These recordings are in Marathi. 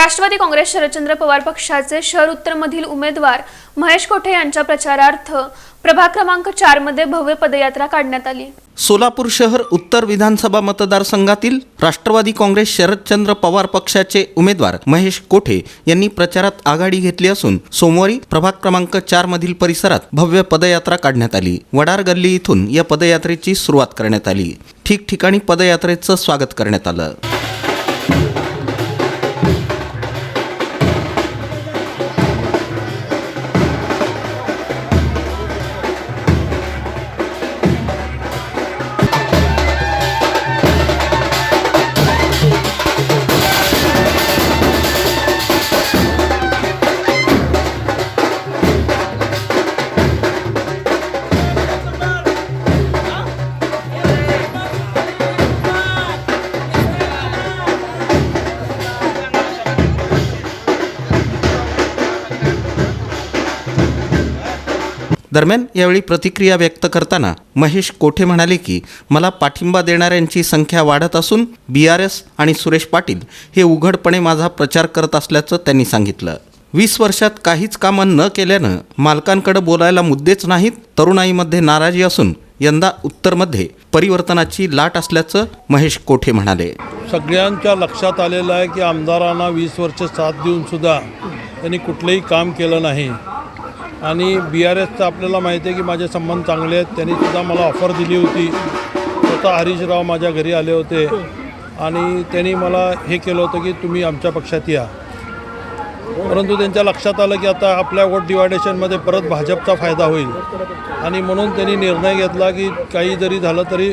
राष्ट्रवादी काँग्रेस शरदचंद्र पवार पक्षाचे शहर उत्तरमधील उमेदवार महेश कोठे यांच्या प्रचारार्थ प्रभाग क्रमांक चारमध्ये भव्य पदयात्रा काढण्यात आली. सोलापूर शहर उत्तर विधानसभा मतदारसंघातील राष्ट्रवादी काँग्रेस शरदचंद्र पवार पक्षाचे उमेदवार महेश कोठे यांनी प्रचारात आघाडी घेतली असून सोमवारी प्रभाग क्रमांक चार मधील परिसरात भव्य पदयात्रा काढण्यात आली. वडार गल्ली इथून या पदयात्रेची सुरुवात करण्यात आली. ठिकठिकाणी पदयात्रेचं स्वागत करण्यात आलं. दरम्यान यावेळी प्रतिक्रिया व्यक्त करताना महेश कोठे म्हणाले की मला पाठिंबा देणाऱ्यांची संख्या वाढत असून बी आर एस आणि सुरेश पाटील हे उघडपणे माझा प्रचार करत असल्याचं त्यांनी सांगितलं. वीस वर्षात काहीच कामं न केल्यानं मालकांकडे बोलायला मुद्देच नाहीत तरुणाईमध्ये नाराजी असून यंदा उत्तरमध्ये परिवर्तनाची लाट असल्याचं महेश कोठे म्हणाले. सगळ्यांच्या लक्षात आलेलं आहे की आमदारांना वीस वर्ष साथ देऊन सुद्धा त्यांनी कुठलंही काम केलं नाही. आणि बी आर एसचं आपल्याला माहिती आहे की माझे संबंध चांगले आहेत. त्यांनी सुद्धा मला ऑफर दिली होती. स्वतः हरीशराव माझ्या घरी आले होते. आणि त्यांनी मला हे केलं होतं की तुम्ही आमच्या पक्षात या. परंतु त्यांच्या लक्षात आलं की आता आपल्या वोट डिवायडेशनमध्ये परत भाजपचा फायदा होईल. आणि म्हणून त्यांनी निर्णय घेतला की काही जरी झालं तरी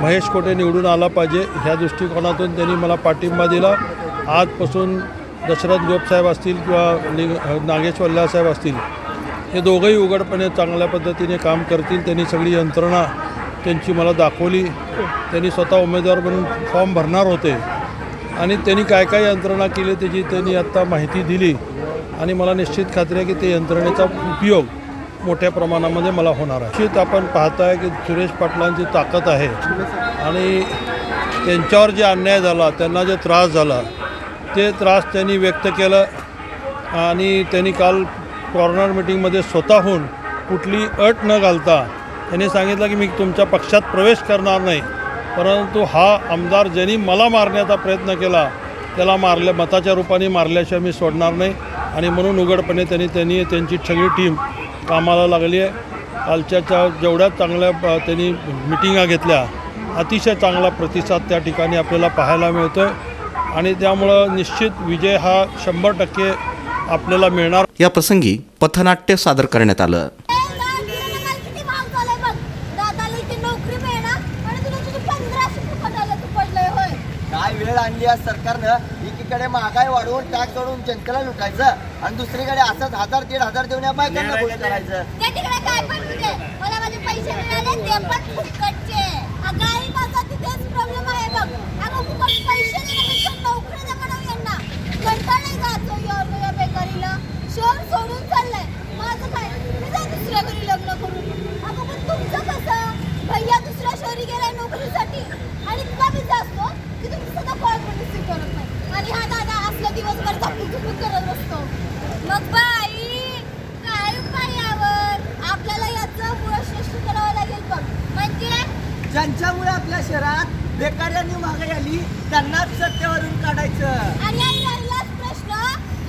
महेश कोटे निवडून आला पाहिजे. ह्या दृष्टिकोनातून त्यांनी मला पाठिंबा दिला. आजपासून दशरथ गोपसाहेब असतील किंवा लिंग नागेश वल्ल्यासाहेब असतील हे दोघंही उघडपणे चांगल्या पद्धतीने काम करतील. त्यांनी सगळी यंत्रणा त्यांची मला दाखवली. त्यांनी स्वतः उमेदवार म्हणून फॉर्म भरणार होते. आणि त्यांनी काय काय यंत्रणा केली त्याची त्यांनी आत्ता माहिती दिली. आणि मला निश्चित खात्री आहे की ते यंत्रणेचा उपयोग मोठ्या प्रमाणामध्ये मला होणार आहे. निश्चित आपण पाहताय की सुरेश पाटलांची ताकद आहे. आणि त्यांच्यावर जे अन्याय झाला त्यांना जे त्रास झाला ते त्रास त्यांनी व्यक्त केलं. आणि त्यांनी काल कॉर्नर मिटिंगमध्ये स्वतःहून कुठली अट न घालता त्यांनी सांगितलं की मी तुमच्या पक्षात प्रवेश करणार नाही. परंतु हा आमदार ज्यांनी मला मारण्याचा प्रयत्न केला त्याला मारल्या मताच्या रूपाने मारल्याशिवाय मी सोडणार नाही आणि म्हणून उघडपणे त्यांनी त्यांनी त्यांची सगळी टीम कामाला लागली आहे. कालच्या जेवढ्या चांगल्या त्यांनी मिटिंगा घेतल्या अतिशय चांगला प्रतिसाद त्या ठिकाणी आपल्याला पाहायला मिळतो आहे आणि त्यामुळं निश्चित विजय हा शंभर टक्के आपल्याला मिळणार. या प्रसंगी पथनाट्य सादर करण्यात आलं. किती भाव झालाय बघ दादाला इथे नोकरी मिळणार आणि तुला तुझे पंधराशे फुकटाला तू पडलंय होय काय वेळ आणली आज सरकारनं? एकीकडे महागाई वाढवून टॅक्स वाढवून जनतेला लुटायचं आणि दुसरीकडे असंच हजार दीड हजार देऊन या बायकांना खुश करायचं. त्या तिकडे काय पण तुझे मला माझे पैसे मिळाले ते पण फुकटचे अगाई माझा तिथेच प्रॉब्लेम आहे बघ अगं फुकट पैसे देण्यापेक्षा नोकरी द्या म्हणावं यांना कंटाळले का तो या या बेकारीला शहर सोडून चाललंय माझं काय मी जाईन दुसऱ्या घरी लग्न करून अगं पण तुमचं कसं भैया दुसऱ्या शहरी गेलाय नोकरीसाठी आणि तुला मी असतो की तुम्ही सध्या कॉल पण रिसीव करत नाही आणि हा दादा असला दिवसभर झापूक झुपूक करत असतो मग बाई काय उपाय यावर आपल्याला याचं मुळं श्रेष्ठ करावं लागेल बघ म्हणजे ज्यांच्यामुळे आपल्या शहरात बेकारी आणि महागाई आली त्यांनाच सत्तेवरून काढायचं. आणि आई राहिलाच प्रश्न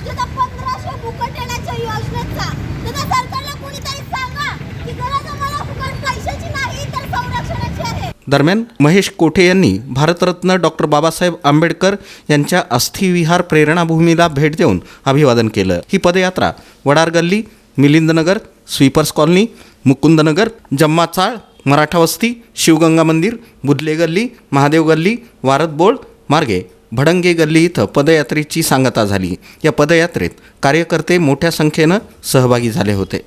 तुझा पंधराशे फुकट येण्याच्या योजनेचा तुझ्या सरकारला कोणीतरी सांगा की गरज आम्हाला फुकट पैशाची नाही तर संरक्षणाची आहे. दरम्यान महेश कोठे यांनी भारतरत्न डॉक्टर बाबासाहेब आंबेडकर यांच्या अस्थिविहार प्रेरणाभूमीला भेट देऊन अभिवादन केलं. ही पदयात्रा वडार गल्ली मिलिंदनगर स्वीपर्स कॉलनी मुकुंदनगर जम्मा चाळ मराठा वस्ती शिवगंगा मंदिर बुधले गल्ली महादेव गल्ली वारद मार्गे भडंगे गल्ली इथं पदयात्रेची सांगता झाली. या पदयात्रेत कार्यकर्ते मोठ्या संख्येनं सहभागी झाले होते.